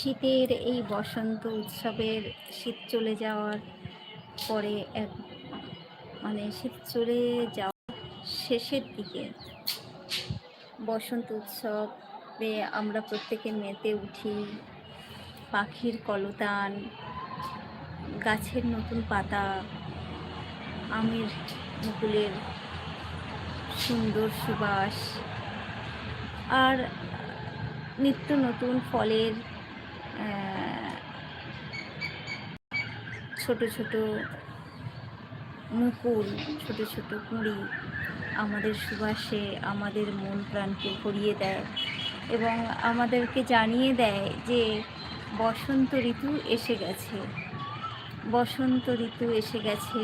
শীতের এই বসন্ত উৎসবের শীত চলে যাওয়ার পরে এক মানে শীত চলে যাওয়ার শেষের দিকে বসন্ত উৎসবে আমরা প্রত্যেকে মেতে উঠি, পাখির কলতান, গাছের নতুন পাতা, আমের মুকুলের সুন্দর সুবাস, আর নিত্য নতুন ফলের ছোট ছোট মুকুল, ছোট ছোট কুঁড়ি আমাদের সুবাসে আমাদের মন প্রাণকে ভরিয়ে দেয় এবং আমাদেরকে জানিয়ে দেয় যে বসন্ত ঋতু এসে গেছে। বসন্ত ঋতু এসে গেছে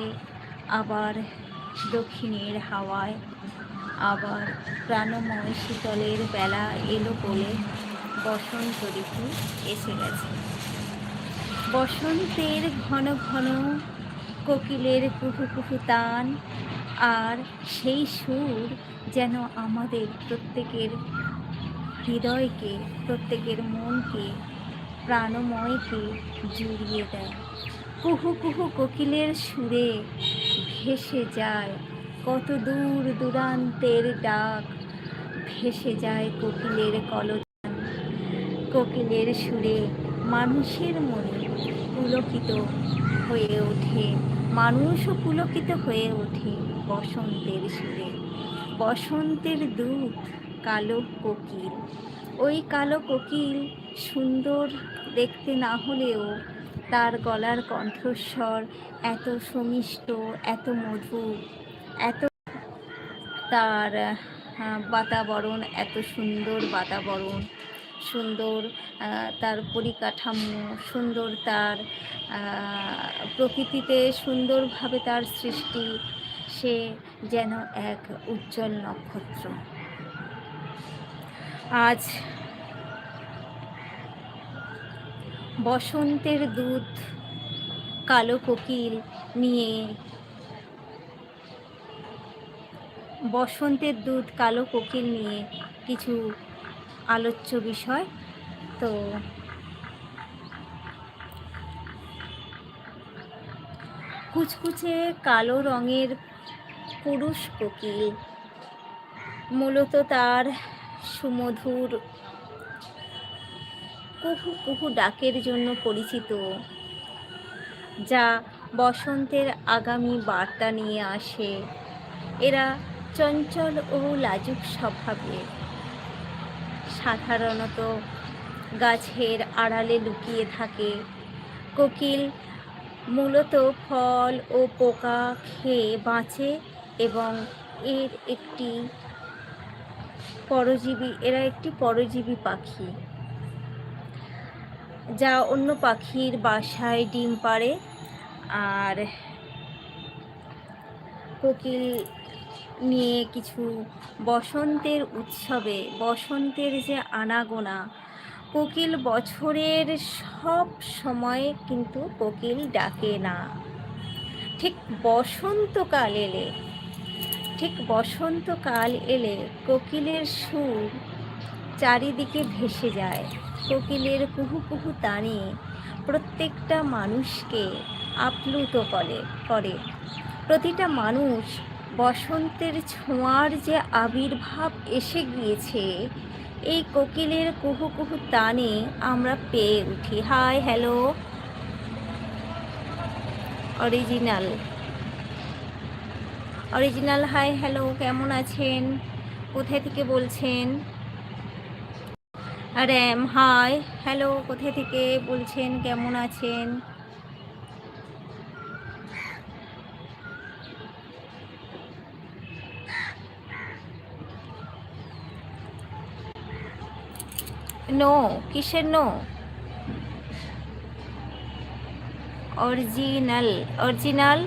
আবার দক্ষিণের হাওয়ায়, আবার প্রাণময় শীতলের বেলা এলো বলে বসন্ত ঋতু এসে গেছে। বসন্তের ঘন ঘন কোকিলের কুহু কুহু তান, আর সেই সুর যেন আমাদের প্রত্যেকের হৃদয়কে, প্রত্যেকের মনকে, প্রাণময়কে জুড়িয়ে দেয়। কুহু কুহু কোকিলের সুরে ভেসে যায় কত দূর দূরান্তের ডাক, ভেসে যায় কোকিলের কলতান কোকিলের সুরে মানুষের মনে পুলকিত হয়ে ওঠে মানুষও পুলকিত হয়ে ওঠে বসন্তের সুরে। বসন্তের দূত কালো কোকিল, ওই কালো কোকিল সুন্দর দেখতে না হলেও তার গলার কণ্ঠস্বর এত সুমিষ্ট, এত মধুর, এত তার বাতাবরণ, এত সুন্দর বাতাবরণ। সুন্দর তার পরিকাঠামো সুন্দর, তার প্রকৃতিতে সুন্দরভাবে তার সৃষ্টি, সে যেন এক উজ্জ্বল নক্ষত্র। আজ বসন্তের দুধ, কালো কোকিল নিয়ে বসন্তের দুধ, কালো কোকিল নিয়ে কিছু আলোচ্য বিষয়। তো কুচকুচে কালো রঙের পুরুষ কোকিল, মূলত তার সুমধুর কুহু কুহু ডাকের জন্য পরিচিত, যা বসন্তের আগামী বার্তা নিয়ে আসে। এরা চঞ্চল ও লাজুক স্বভাবের। সাধারণত গাছের আড়ালে লুকিয়ে থাকে। কোকিল মূলত ফল ও পোকা খেয়ে বাঁচে এবং এর একটি পরজীবী, এরা একটি পরজীবী পাখি যা অন্য পাখির বাসায় ডিম পাড়ে। আর কোকিল নিয়ে কিছু বসন্তের উৎসবে, বসন্তের যে আনাগোনা, কোকিল বছরের সব সময় কিন্তু কোকিল ডাকে না। ঠিক বসন্তকাল এলে, ঠিক বসন্তকাল এলে কোকিলের সুর চারিদিকে ভেসে যায়। কোকিলের কুহু কুহু তানে প্রত্যেকটা মানুষকে আপ্লুত করে করে। প্রতিটা মানুষ বসন্তের ছোঁয়ার যে আবির্ভাব এসে গিয়েছে, এই কোকিলের কুহু কুহু তানে আমরা পেয়ে উঠি। Hi, hello. Original. Original, hi, hello, কেমন আছেন? কোথায় থেকে বলছেন? র্যাম, হাই, হ্যালো, কোথায় থেকে বলছেন? কেমন আছেন? নো কিসের নো অরিজিনাল অরিজিনাল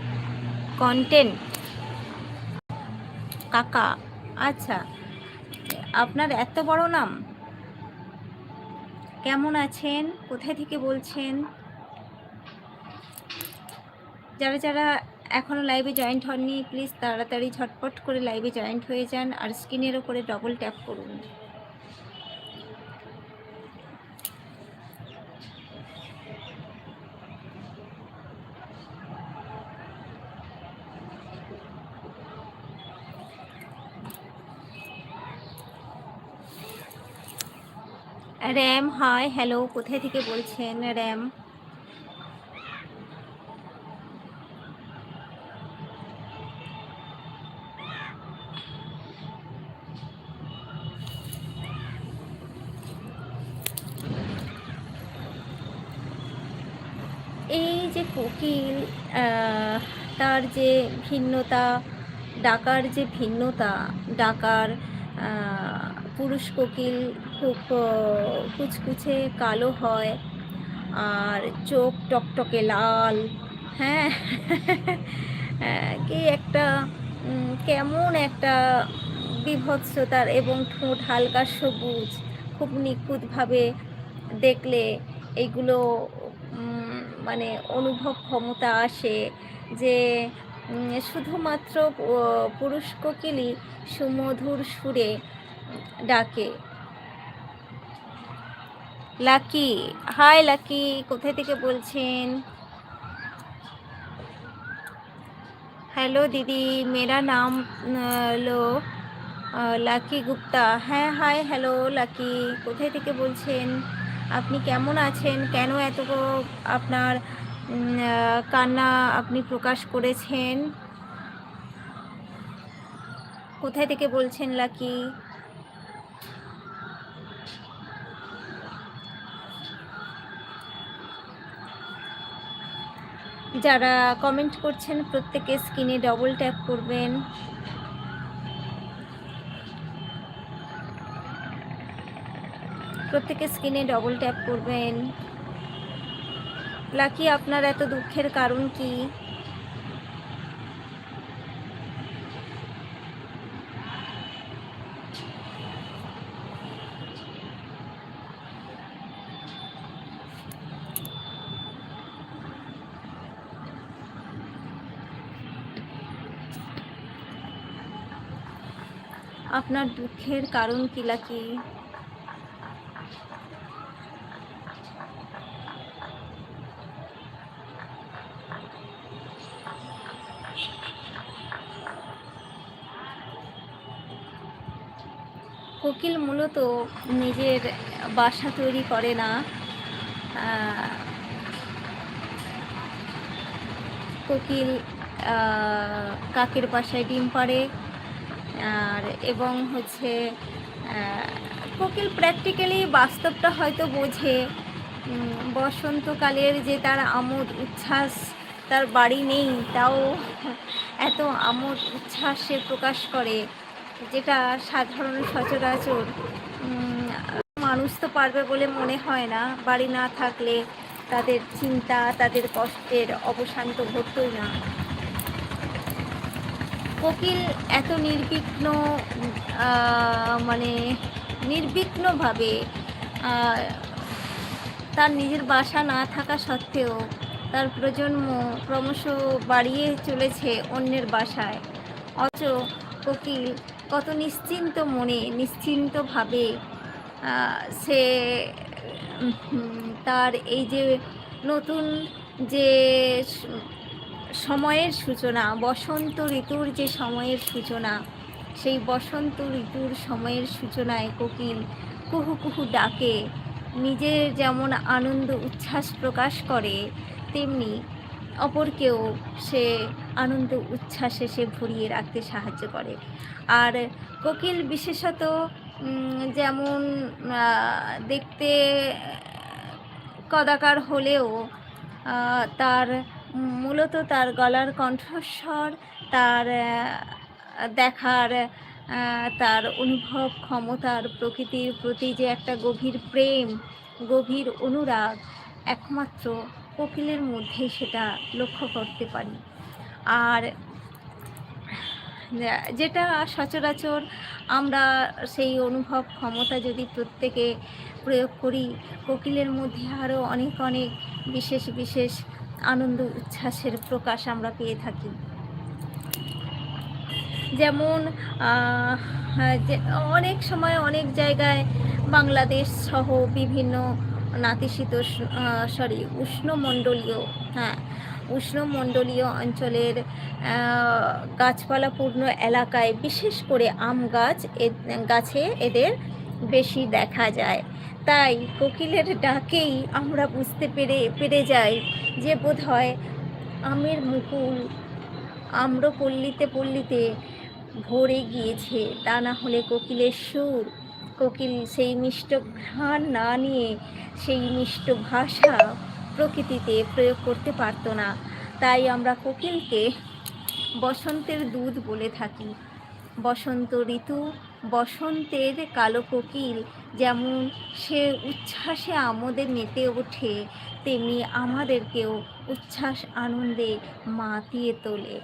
কন্টেন্ট কাকা আচ্ছা আপনার এত বড় নাম। কেমন আছেন? কোথায় থেকে বলছেন? যারা যারা এখনও লাইভে জয়েন্ট হননি প্লিজ তাড়াতাড়ি ঝটপট করে লাইভে জয়েন্ট হয়ে যান আর স্ক্রিনের ওপরে ডবল ট্যাপ করুন। র্যাম, হাই, হ্যালো, কোথায় থেকে বলছেন র্যাম? এই যে কোকিল তার যে ভিন্নতা, ডাকার যে ভিন্নতা, ডাকার পুরুষ কোকিল খুব কুচকুচে কালো হয় আর চোখ টকটকে লাল। হ্যাঁ আহ, কি একটা কেমন একটা বিভৎসতার এবং ঠোঁট হালকা সবুজ খুব নিখুঁতভাবে দেখলে এইগুলো মানে অনুভব ক্ষমতা আসে যে শুধুমাত্র পুরুষ কোকিলই সুমধুর সুরে ডাকে। লাকি, হাই লাকি, কোথায় থেকে বলছেন? হ্যালো দিদি, মেরা নাম লো লাকি গুপ্তা। হ্যাঁ হাই, হ্যালো লাকি, কোথায় থেকে বলছেন? আপনি কেমন আছেন? কেন এত আপনার কান্না আপনি প্রকাশ করেছেন? কোথায় থেকে বলছেন লাকি? যারা কমেন্ট করছেন, প্রত্যেকে স্ক্রিনে ডবল ট্যাপ করবেন। প্রত্যেকে স্ক্রিনে ডবল ট্যাপ করবেন। লাকি, আপনার এত দুঃখের কারণ কি? আপনার দুঃখের কারণ কি লাকি কোকিল মূলত নিজের বাসা তৈরি করে না। কোকিল কাকের বাসায় ডিম পাড়ে। আর এবং হচ্ছে কোকিল প্র্যাকটিক্যালি বাস্তবটা হয়তো বোঝে। বসন্তকালের যে তার আমোদ উচ্ছ্বাস, তার বাড়ি নেই, তাও এত আমোদ উচ্ছ্বাস প্রকাশ করে, যেটা সাধারণ সচরাচর। মানুষ তো পারবে বলে মনে হয় না। বাড়ি না থাকলে তাদের চিন্তা, তাদের কষ্টের অবসান তো ঘটতই না। কোকিল এত নির্বিঘ্ন মানে নির্বিঘ্নভাবে তার নিজের বাসা না থাকা সত্ত্বেও তার প্রজন্ম ক্রমশ বাড়িয়ে চলেছে অন্যের বাসায়। অথচ কোকিল কত নিশ্চিন্ত মনে, নিশ্চিন্তভাবে সে তার এই যে নতুন যে সময়ের সূচনা, বসন্ত ঋতুর যে সময়ের সূচনা, সেই বসন্ত ঋতুর সময়ের সূচনায় কোকিল কুহু কুহু ডাকে, নিজের যেমন আনন্দ উচ্ছ্বাস প্রকাশ করে, তেমনি অপরকেও সে আনন্দ উচ্ছ্বাসে সে ভরিয়ে রাখতে সাহায্য করে। আর কোকিল বিশেষত যেমন দেখতে, কদাকার হলেও তার মূলত তার গলার কণ্ঠস্বর, তার দেখার তার অনুভব, ক্ষমতার প্রকৃতির প্রতি যে একটা গভীর প্রেম, গভীর অনুরাগ, একমাত্র কোকিলের মধ্যেই সেটা লক্ষ্য করতে পারি। আর, যেটা সচরাচর আমরা সেই অনুভব, ক্ষমতা যদি প্রত্যেকে প্রয়োগ করি, কোকিলের মধ্যে আরও অনেক অনেক বিশেষ বিশেষ আনন্দ, উচ্ছ্বাসের প্রকাশ আমরা পেয়ে থাকি। যেমন অনেক সময় অনেক জায়গায় বাংলাদেশ সহ বিভিন্ন নাতিশীতোষ্ণ সরি উষ্ণমণ্ডলীয় হ্যাঁ উষ্ণমণ্ডলীয় অঞ্চলের গাছপালাপূর্ণ এলাকায় বিশেষ করে আম গাছ গাছে এদের বেশি দেখা যায়। তাই কোকিলের ডাকেই আমরা বুঝতে পেরে পেরে যাই যে বোধ হয় আমের মুকুল আম্রপল্লীতে পল্লীতে ভরে গিয়েছে। তা না হলে কোকিলের সুর, কোকিল সেই মিষ্ট ঘ্রাণ না নিয়ে সেই মিষ্ট ভাষা প্রকৃতিতে প্রয়োগ করতে পারতো না। তাই আমরা কোকিলকে বসন্তের দুধ বলে থাকি। বসন্ত ঋতু বসন্তের কালো কোকিল যেমন সে উচ্ছ্বাসে আমোদে মেতে ওঠে, তেমনি আমাদেরকেও উচ্ছ্বাস আনন্দে মাতিয়ে তোলে।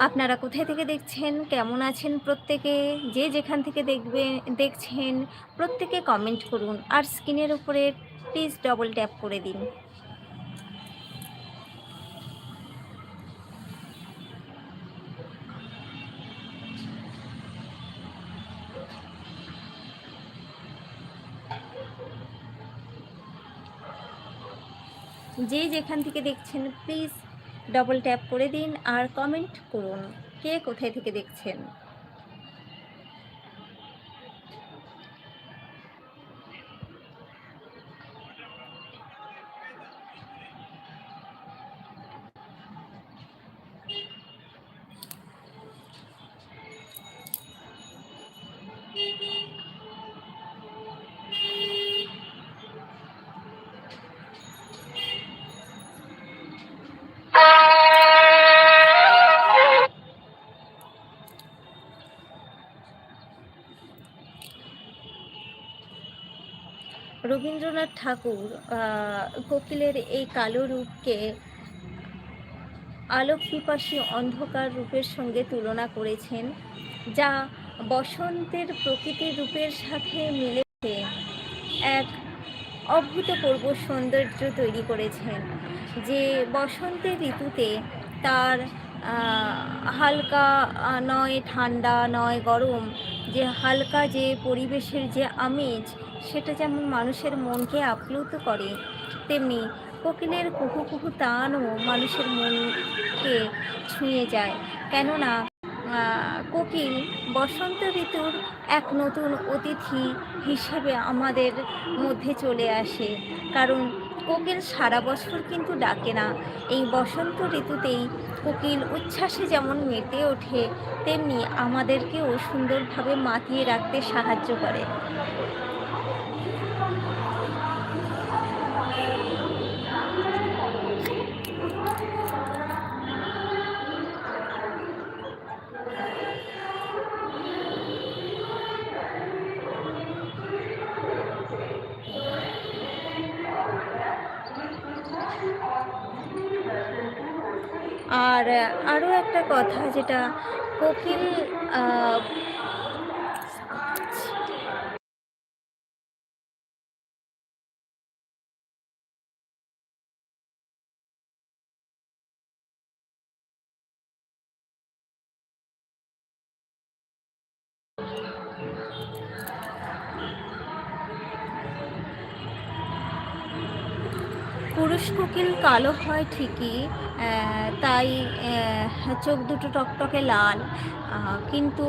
আপনারা কোথায় থেকে দেখছেন? কেমন আছেন প্রত্যেকে? যে যেখান থেকে দেখবে, দেখছেন, প্রত্যেকে কমেন্ট করুন। আর স্ক্রিনের উপরে প্লিজ ডবল ট্যাপ করে দিন। যে যেখান থেকে দেখছেন প্লিজ ডবল ট্যাপ করে দিন আর কমেন্ট করুন, কে কোথায় থেকে দেখছেন? রবীন্দ্রনাথ ঠাকুর কোকিলের এই কালো রূপকে আলোক পিপাসী অন্ধকার রূপের সঙ্গে তুলনা করেছেন, যা বসন্তের প্রকৃতির রূপের সাথে মিলেছে, এক অভূতপূর্ব সৌন্দর্য তৈরি করেছেন, যে বসন্তের ঋতুতে তার হালকা নয় ঠান্ডা, নয় গরম, যে হালকা যে পরিবেশের যে আমেজ, সেটা যেমন মানুষের মনকে আপ্লুত করে, তেমনি কোকিলের কুহু কুহু তানও মানুষের মনকে ছুঁয়ে যায়। কেননা কোকিল বসন্ত ঋতুর এক নতুন অতিথি হিসেবে আমাদের মধ্যে চলে আসে। কারণ কোকিল সারা বছর কিন্তু ডাকে না। এই বসন্ত ঋতুতেই কোকিল উচ্ছ্বাসে যেমন মেতে ওঠে, তেমনি আমাদেরকেও সুন্দরভাবে মাতিয়ে রাখতে সাহায্য করে। আর আরও একটা কথা যেটা কোকিল পুরুষ কোকিল কালো হয় ঠিকই তাই চোখ দুটো টকটকে লাল কিন্তু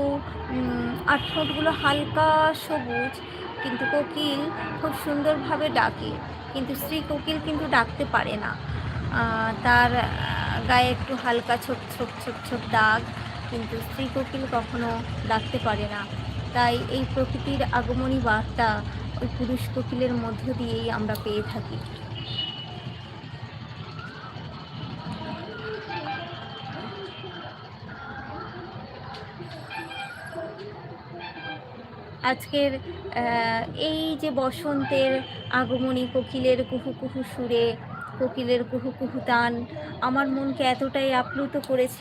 উম, আর ঠোঁটগুলো হালকা সবুজ কিন্তু কোকিল খুব সুন্দরভাবে ডাকে কিন্তু স্ত্রী কোকিল কিন্তু ডাকতে পারে না। তার গায়ে একটু হালকা ছোপ ছোপ ছোপ ছোপ দাগ কিন্তু স্ত্রী কোকিল কখনো ডাকতে পারে না। তাই এই প্রকৃতির আগমনী বার্তা ওই পুরুষ কোকিলের মধ্য দিয়েই আমরা পেয়ে থাকি। আজকের এই যে বসন্তের আগমনী, কোকিলের কুহু কুহু সুরে, কোকিলের কুহু কুহু তান আমার মনকে এতটাই আপ্লুত করেছে।